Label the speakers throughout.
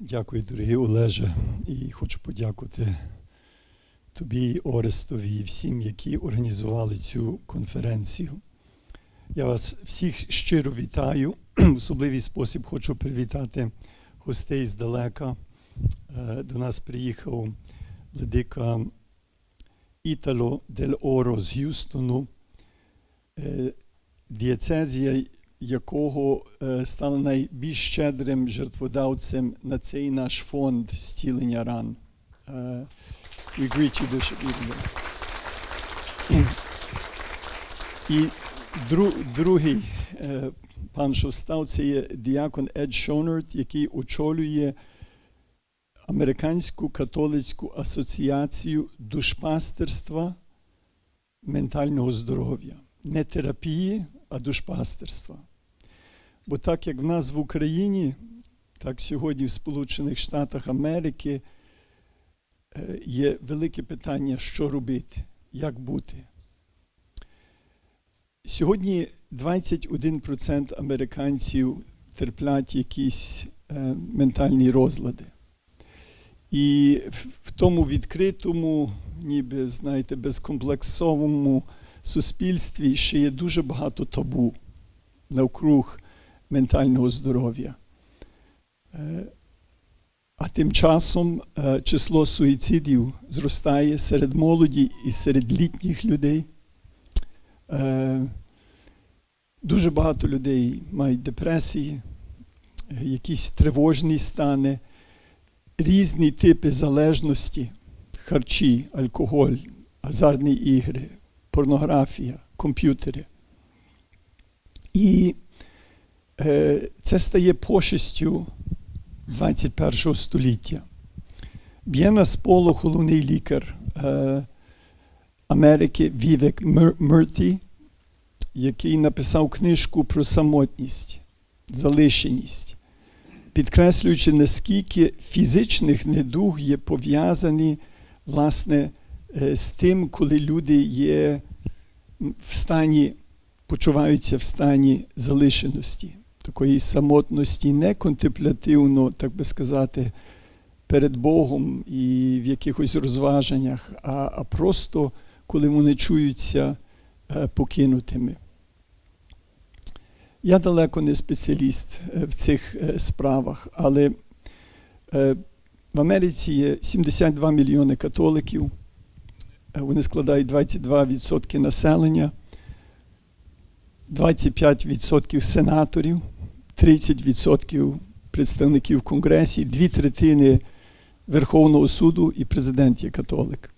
Speaker 1: Дякую, дорогий Олеже, і хочу подякувати тобі, Орестові, і всім, які організували цю конференцію. Я вас всіх щиро вітаю. В особливий спосіб хочу привітати гостей здалека. Е, До нас приїхав владика Італо Дель Оро з Г'юстону, е, дієцезія якого е, стала найбільш щедрим жертводавцем на цей наш фонд зцілення ран. Е, greet you, І дру, другий е, пан, що став, це є діакон Ед Шонард, який очолює Американську католицьку асоціацію душпастерства ментального здоров'я. Не терапії, а душпастерства. Бо так як в нас в Україні, так сьогодні в Сполучених Штатах Америки е, є велике питання, що робити, як бути. Сьогодні 21% американців терплять якісь е, ментальні розлади. І в, в тому відкритому, ніби, знаєте, безкомплексовому суспільстві ще є дуже багато табу навкруг ментального здоров'я. Е, А тим часом е, число суїцидів зростає серед молоді і серед літніх людей. Е, Дуже багато людей мають депресії, якісь тривожні стани, різні типи залежності, харчі, алкоголь, азартні ігри, порнографія, комп'ютери. І е, це стає пошестю 21 століття. Б'єна Споло, головний лікар е, Америки Вівек Мерті, який написав книжку про самотність, залишеність, підкреслюючи, наскільки фізичних недуг є пов'язані власне з тим, коли люди є в стані, почуваються в стані залишеності, такої самотності, не контемплятивно, так би сказати, перед Богом і в якихось розваженнях, а, а просто коли вони чуються е, покинутими. Я далеко не спеціаліст е, в цих е, справах, але е, в Америці є 72 мільйони католиків, е, вони складають 22% населення, 25% сенаторів, 30% представників Конгресі, дві третини Верховного суду і президент є католик.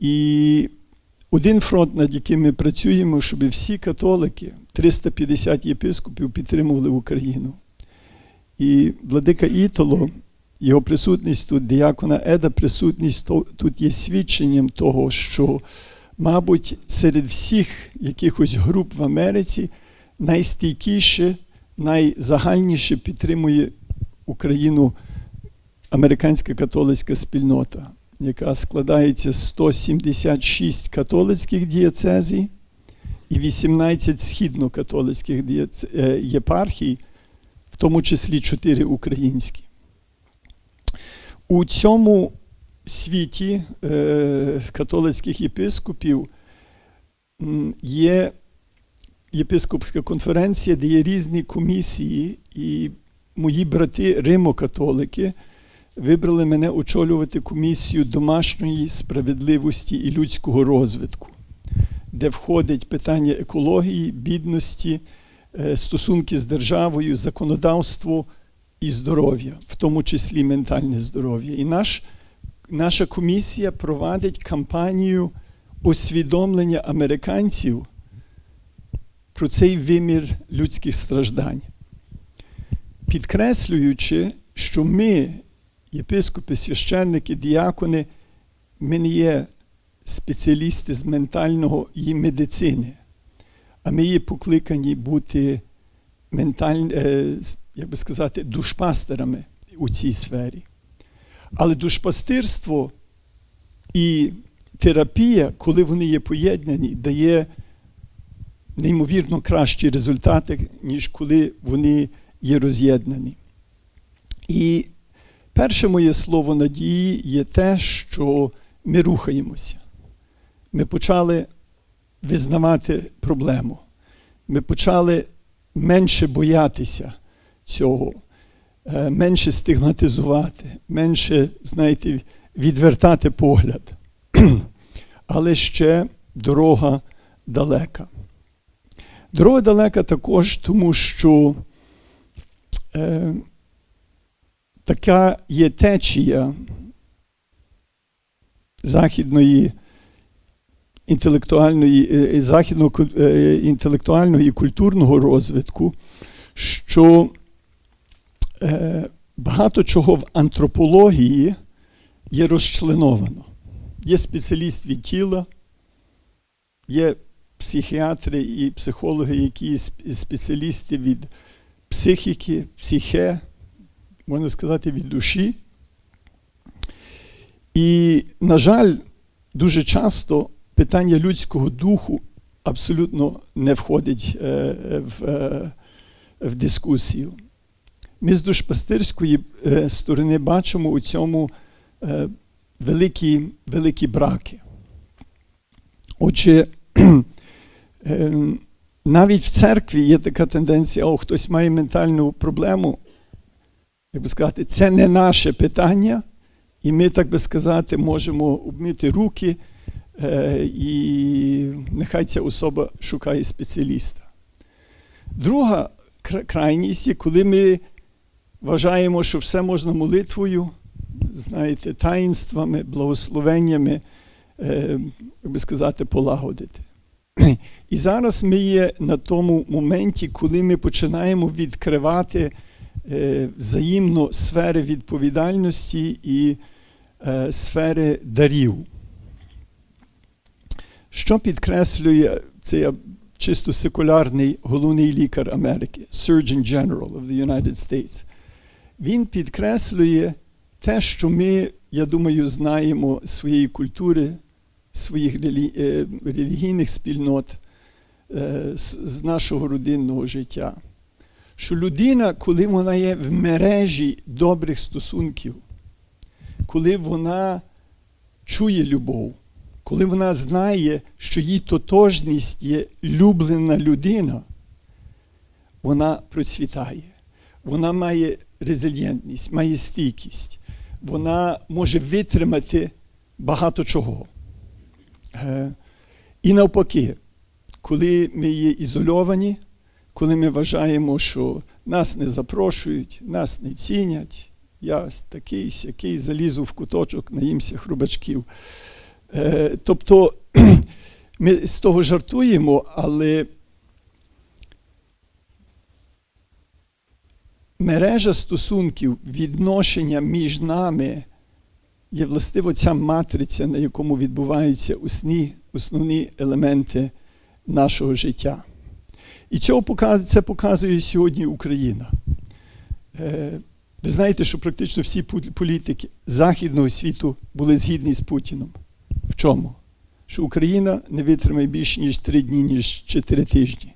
Speaker 1: І один фронт, над яким ми працюємо, щоб всі католики, 350 єпископів, підтримували Україну. І владика Ітоло, його присутність тут, діакона Еда, присутність тут є свідченням того, що, мабуть, серед всіх якихось груп в Америці найстійкіше, найзагальніше підтримує Україну американська католицька спільнота яка складається з 176 католицьких дієцезій і 18 східно-католицьких єпархій, в тому числі 4 українські. У цьому світі е, католицьких єпископів є єпископська конференція, де є різні комісії, і мої брати Римо-католики – вибрали мене очолювати комісію домашньої справедливості і людського розвитку, де входить питання екології, бідності, е, стосунки з державою, законодавство і здоров'я, в тому числі ментальне здоров'я. І наш, наша комісія провадить кампанію усвідомлення американців про цей вимір людських страждань, підкреслюючи, що ми єпископи, священники, діакони, ми не є спеціалісти з ментального і медицини, а ми є покликані бути менталь, е, як би сказати, душпастерами у цій сфері. Але душпастирство і терапія, коли вони є поєднані, дає неймовірно кращі результати, ніж коли вони є роз'єднані. І Перше моє слово надії є те, що ми рухаємося. Ми почали визнавати проблему. Ми почали менше боятися цього, е, менше стигматизувати, менше, знаєте, відвертати погляд. Але ще дорога далека. Дорога далека також, тому що е, така є течія західної інтелектуальної, е, західного е, інтелектуального і культурного розвитку, що е, багато чого в антропології є розчленовано. Є спеціаліст від тіла, є психіатри і психологи, які спеціалісти від психіки, психе, можна сказати, від душі. І, на жаль, дуже часто питання людського духу абсолютно не входить е, е, в, е, в дискусію. Ми з душпастирської е, сторони бачимо у цьому е, великі, великі браки. Отже, е, навіть в церкві є така тенденція, о, хтось має ментальну проблему, як би сказати, це не наше питання, і ми, так би сказати, можемо обмити руки, і нехай ця особа шукає спеціаліста. Друга крайність є, коли ми вважаємо, що все можна молитвою, знаєте, таїнствами, благословеннями, е, як би сказати, полагодити. І зараз ми є на тому моменті, коли ми починаємо відкривати е, взаємно сфери відповідальності і е, сфери дарів. Що підкреслює цей чисто секулярний головний лікар Америки, Surgeon General of the United States? Він підкреслює те, що ми, я думаю, знаємо своєї культури, своїх релі- е, релігійних спільнот, е, з нашого родинного життя. Що людина, коли вона є в мережі добрих стосунків, коли вона чує любов, коли вона знає, що її тотожність є люблена людина, вона процвітає. Вона має резильєнтність, має стійкість, вона може витримати багато чого. Е, І навпаки, коли ми є ізольовані, коли ми вважаємо, що нас не запрошують, нас не цінять, я такий сякий залізу в куточок, наїмся хрубачків. Е, Тобто ми з того жартуємо, але мережа стосунків, відношення між нами є властиво ця матриця, на якому відбуваються усні, основні елементи нашого життя. І цього це показує сьогодні Україна. Е, Ви знаєте, що практично всі політики Західного світу були згідні з Путіном. В чому? Що Україна не витримає більше, ніж три дні, ніж чотири тижні.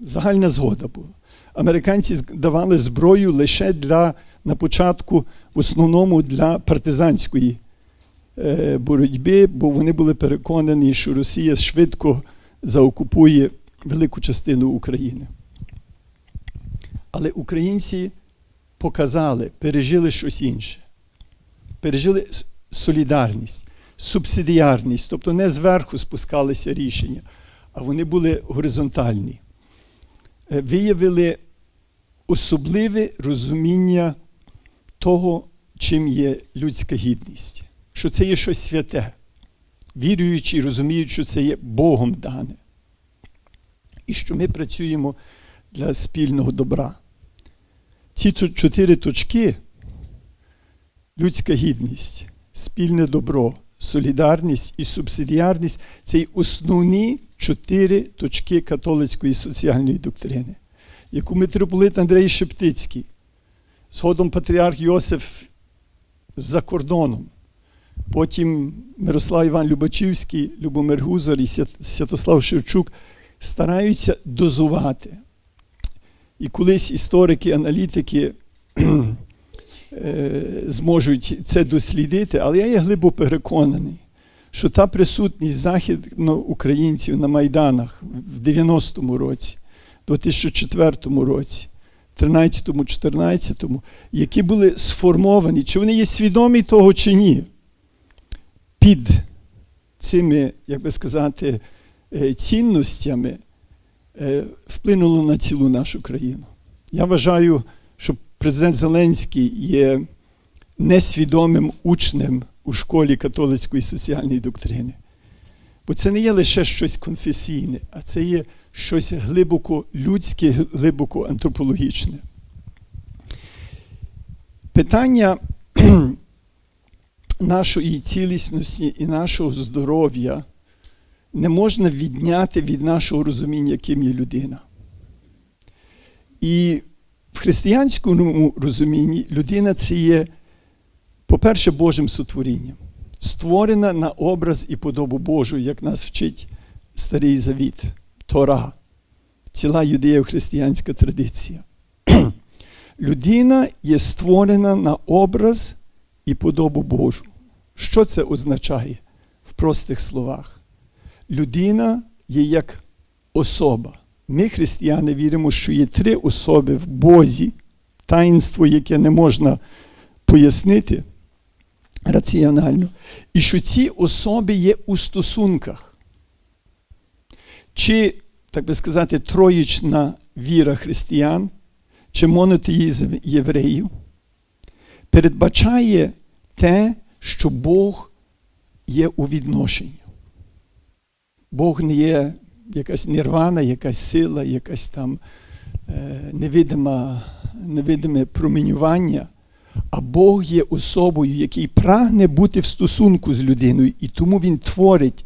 Speaker 1: Загальна згода була. Американці давали зброю лише для, на початку, в основному для партизанської е, боротьби, бо вони були переконані, що Росія швидко заокупує велику частину України. Але українці показали, пережили щось інше. Пережили солідарність, субсидіарність, тобто не зверху спускалися рішення, а вони були горизонтальні. Е, Виявили особливе розуміння того, чим є людська гідність, що це є щось святе, віруючи і розуміють, що це є Богом дане. І що ми працюємо для спільного добра. Ці чотири точки людська гідність, спільне добро, солідарність і субсидіарність це основні чотири точки католицької соціальної доктрини, яку митрополит Андрей Шептицький, згодом патріарх Йосиф за кордоном, потім Мирослав Іван Любачівський, Любомир Гузар і Святослав Шевчук стараються дозувати. І колись історики, аналітики е, зможуть це дослідити, але я є глибоко переконаний, що та присутність західноукраїнців на Майданах в 90-му році, 2004 році, 13-му, 14-му, які були сформовані, чи вони є свідомі того чи ні, під цими, як би сказати, е, цінностями е, вплинуло на цілу нашу країну. Я вважаю, що президент Зеленський є несвідомим учнем у школі католицької соціальної доктрини. Бо це не є лише щось конфесійне, а це є щось глибоко людське, глибоко антропологічне. Питання нашої цілісності і нашого здоров'я не можна відняти від нашого розуміння, ким є людина. І в християнському розумінні людина це є, по-перше, Божим сотворінням, створена на образ і подобу Божу, як нас вчить Старий Завіт, Тора, ціла юдео-християнська традиція. Людина є створена на образ і подобу Божу. Що це означає в простих словах? Людина є як особа. Ми, християни, віримо, що є три особи в Бозі, таїнство, яке не можна пояснити раціонально, і що ці особи є у стосунках. Чи, так би сказати, троїчна віра християн, чи монотеїзм євреїв, передбачає те, що Бог є у відношенні. Бог не є якась нірвана, якась сила, якась там е, невидима, невидиме промінювання, а Бог є особою, який прагне бути в стосунку з людиною, і тому Він творить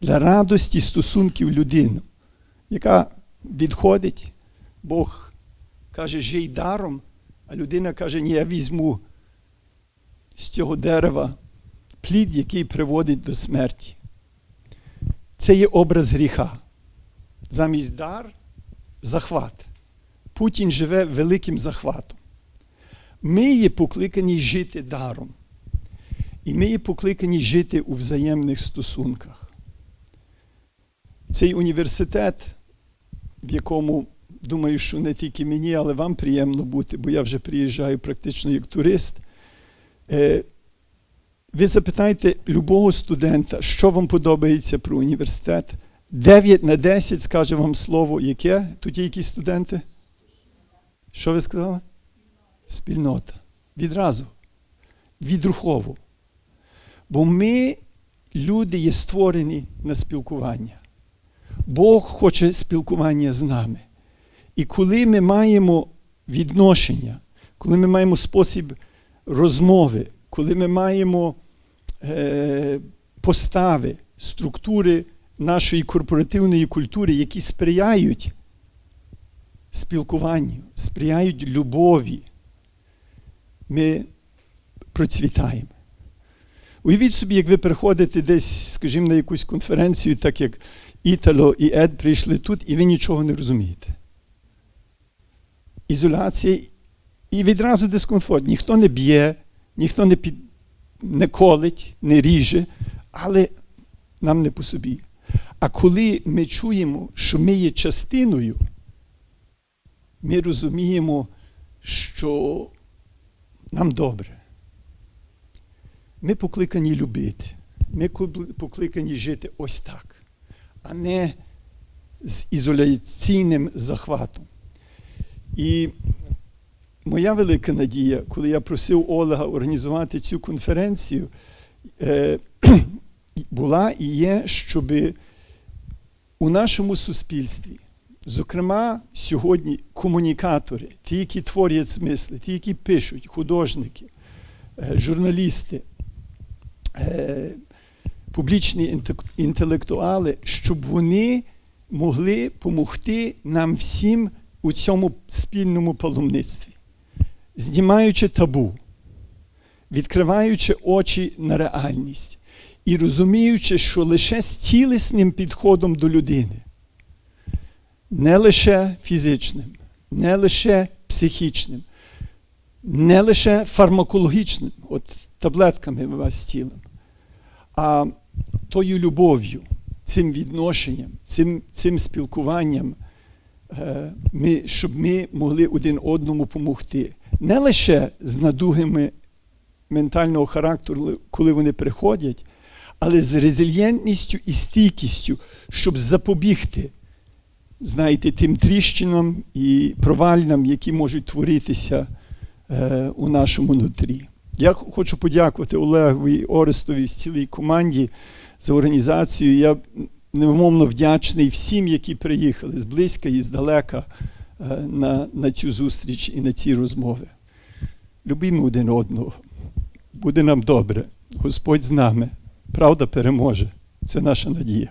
Speaker 1: для радості стосунків людину, яка відходить, Бог каже, жий даром, а людина каже, ні, я візьму з цього дерева плід, який приводить до смерті. Це є образ гріха. Замість дар захват. Путін живе великим захватом. Ми є покликані жити даром. І ми є покликані жити у взаємних стосунках. Цей університет, в якому, думаю, що не тільки мені, але вам приємно бути, бо я вже приїжджаю практично як турист. Е, ви запитайте любого студента, що вам подобається про університет. 9 на 10 скаже вам слово, яке? Тут є якісь студенти? Що ви сказали? Спільнота. Відразу. Відрухово. Бо ми, люди, є створені на спілкування. Бог хоче спілкування з нами. І коли ми маємо відношення, коли ми маємо спосіб розмови, коли ми маємо е, постави, структури нашої корпоративної культури, які сприяють спілкуванню, сприяють любові, ми процвітаємо. Уявіть собі, як ви приходите десь, скажімо, на якусь конференцію, так як Італо і Ед прийшли тут, і ви нічого не розумієте. Ізоляція і відразу дискомфорт. Ніхто не б'є, ніхто не, під, не колить, не ріже, але нам не по собі. А коли ми чуємо, що ми є частиною, ми розуміємо, що нам добре. Ми покликані любити. Ми покликані жити ось так, а не з ізоляційним захватом. І моя велика надія, коли я просив Олега організувати цю конференцію, е, була і є, щоб у нашому суспільстві, зокрема, сьогодні комунікатори, ті, які творять смисли, ті, які пишуть, художники, е, журналісти, е, публічні інтелектуали, щоб вони могли допомогти нам всім у цьому спільному паломництві, знімаючи табу, відкриваючи очі на реальність і розуміючи, що лише з цілісним підходом до людини, не лише фізичним, не лише психічним, не лише фармакологічним, от таблетками вас зцілимо, а тою любов'ю, цим відношенням, цим, цим спілкуванням, е, ми, щоб ми могли один одному допомогти. Не лише з надугами ментального характеру, коли вони приходять, але з резильєнтністю і стійкістю, щоб запобігти, знаєте, тим тріщинам і провальням, які можуть творитися е, у нашому нутрі. Я хочу подякувати Олегові Орестові з цілій команді за організацію. Я невмовно вдячний всім, які приїхали зблизька і здалека е, на, на цю зустріч і на ці розмови. Любімо один одного. Буде нам добре. Господь з нами. Правда переможе. Це наша надія.